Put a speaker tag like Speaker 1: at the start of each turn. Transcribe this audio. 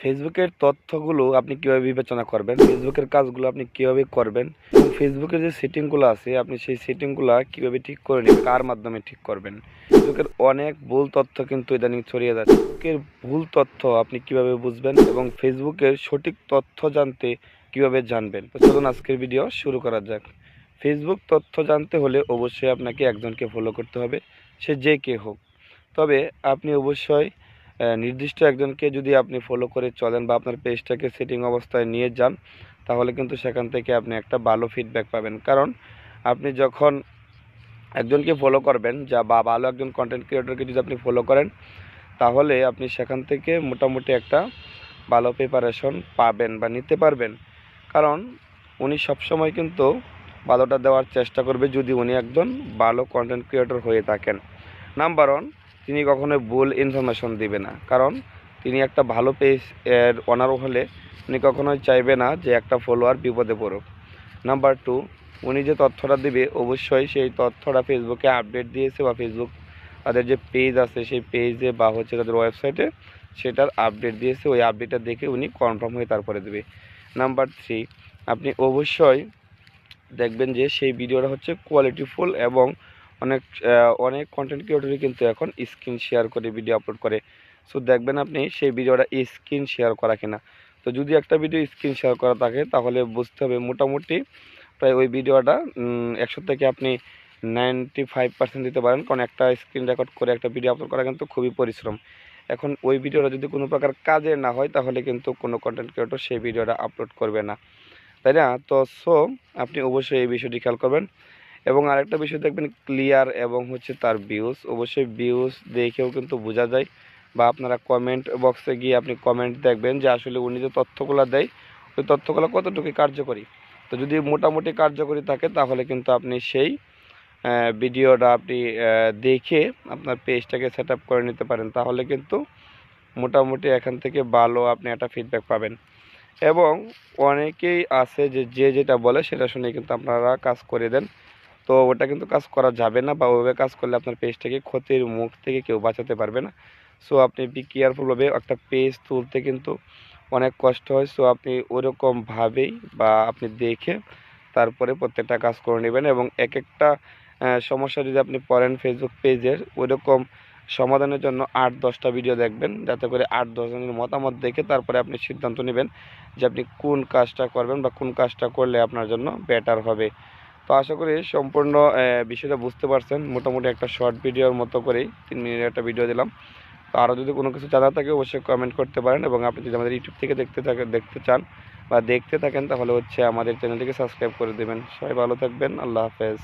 Speaker 1: ফেসবুকের তথ্যগুলো আপনি কীভাবে বিবেচনা করবেন? ফেসবুকের কাজগুলো আপনি কীভাবে করবেন? এবং ফেসবুকের যে সেটিংগুলো আছে, আপনি সেই সেটিংগুলো কীভাবে ঠিক করে নেবেন? কার মাধ্যমে ঠিক করবেন? ফেসবুকের অনেক ভুল তথ্য কিন্তু ইদানিং ছড়িয়ে যাচ্ছে। ফেসবুকের ভুল তথ্য আপনি কীভাবে বুঝবেন? এবং ফেসবুকের সঠিক তথ্য জানতে কীভাবে জানবেন? চলুন আজকের ভিডিও শুরু করা যাক। ফেসবুক তথ্য জানতে হলে অবশ্যই আপনাকে একজনকে ফলো করতে হবে। সে যে কে হোক। তবে আপনি অবশ্যই নির্দিষ্ট একজনকে যদি আপনি ফলো করে চলেন বা আপনার পেজটাকে সেটিং অবস্থায় নিয়ে যান, তাহলে কিন্তু সেখান থেকে আপনি একটা ভালো ফিডব্যাক পাবেন। কারণ আপনি যখন একজনকে ফলো করবেন, যা বা ভালো একজন কন্টেন্ট ক্রিয়েটরকে যদি আপনি ফলো করেন, তাহলে আপনি সেখান থেকে মোটামুটি একটা ভালো প্রিপারেশন পাবেন বা নিতে পারবেন। কারণ উনি সবসময় কিন্তু ভালোটা দেওয়ার চেষ্টা করবে যদি উনি একজন ভালো কন্টেন্ট ক্রিয়েটর হয়ে থাকেন। নাম্বার ওয়ান তিনি কখনোই ভুল ইনফরমেশন দিবে না। কারণ তিনি একটা ভালো পেজ এর অনার হলে উনি কখনোই চাইবে না যে একটা ফলোয়ার বিপদে পড়ুক। নাম্বার টু উনি যে তথ্যটা দিবে, অবশ্যই সেই তথ্যটা ফেসবুকে আপডেট দিয়েছে বা ফেসবুক তাদের যে পেজ আছে, সেই পেজে বা হচ্ছে তাদের ওয়েবসাইটে সেটার আপডেট দিয়েছে। ওই আপডেটটা দেখে উনি কনফার্ম হয়ে তারপরে দেবে। নাম্বার থ্রি আপনি অবশ্যই দেখবেন যে সেই ভিডিওটা হচ্ছে কোয়ালিটিফুল এবং অনেক অনেক কন্টেন্ট ক্রিয়েটরই কিন্তু এখন স্ক্রিন শেয়ার করে ভিডিও আপলোড করে। সো দেখবেন আপনি সেই ভিডিওটা স্ক্রিন শেয়ার করা কিনা। তো যদি একটা ভিডিও স্ক্রিন শেয়ার করা থাকে, তাহলে বুঝতে হবে মোটামুটি প্রায় ওই ভিডিওটা একশো থেকে আপনি নাইনটি ফাইভ পার্সেন্ট দিতে পারেন। কারণ একটা স্ক্রিন রেকর্ড করে একটা ভিডিও আপলোড করা কিন্তু খুবই পরিশ্রম। এখন ওই ভিডিওটা যদি কোনো প্রকার কাজের না হয়, তাহলে কিন্তু কোনো কন্টেন্ট ক্রিয়েটর সেই ভিডিওটা আপলোড করবে না। তাই না? তো সো আপনি অবশ্যই এই বিষয়টি খেয়াল করবেন। এবং আরেকটা বিষয় দেখবেন ক্লিয়ার এবং হচ্ছে তার ভিউজ অবশ্যই ভিউজ দেখেও কিন্তু বোঝা যায় বা আপনারা কমেন্ট বক্সে গিয়ে আপনি কমেন্ট দেখবেন যে আসলে উনি যে তথ্যগুলো দেয়, ওই তথ্যগুলো কতটুকু কার্যকরী। তো যদি মোটামুটি কার্যকরী থাকে, তাহলে কিন্তু আপনি সেই ভিডিওটা আপনি দেখে আপনার পেজটাকে সেট করে নিতে পারেন। তাহলে কিন্তু মোটামুটি এখান থেকে ভালো আপনি একটা ফিডব্যাক পাবেন। এবং অনেকেই আছে যে যে যেটা বলে সেটা শুনে কিন্তু আপনারা কাজ করে দেন। তো ওটা কিন্তু কাজ করা যাবে না বা ওইভাবে কাজ করলে আপনার পেজটাকে ক্ষতির মুখ থেকে কেউ বাঁচাতে পারবে না। সো আপনি বি কেয়ারফুলভাবে একটা পেজ তুলতে কিন্তু অনেক কষ্ট হয়। সো আপনি ওরকমভাবেই বা আপনি দেখে তারপরে প্রত্যেকটা কাজ করে নেবেন এবং এক একটা সমস্যা যদি আপনি পড়েন ফেসবুক পেজের ওইরকম সমাধানের জন্য আট, দশটা ভিডিও দেখবেন। যাতে করে আট দশজনের মতামত দেখে তারপরে আপনি সিদ্ধান্ত নেবেন যে আপনি কোন কাজটা করবেন বা কোন কাজটা করলে আপনার জন্য বেটার হবে। তো আশা করি সম্পূর্ণ বিষয়টা বুঝতে পারছেন। মোটামুটি একটা শর্ট ভিডিওর মতো করেই তিন মিনিটের একটা ভিডিও দিলাম। তো আরও যদি কোনো কিছু জানা থাকে অবশ্যই কমেন্ট করতে পারেন এবং আপনি যদি আমাদের ইউটিউব থেকে দেখতে থাকেন, দেখতে চান বা দেখতে থাকেন, তাহলে হচ্ছে আমাদের চ্যানেলটিকে সাবস্ক্রাইব করে দেবেন। সবাই ভালো থাকবেন। আল্লাহ হাফেজ।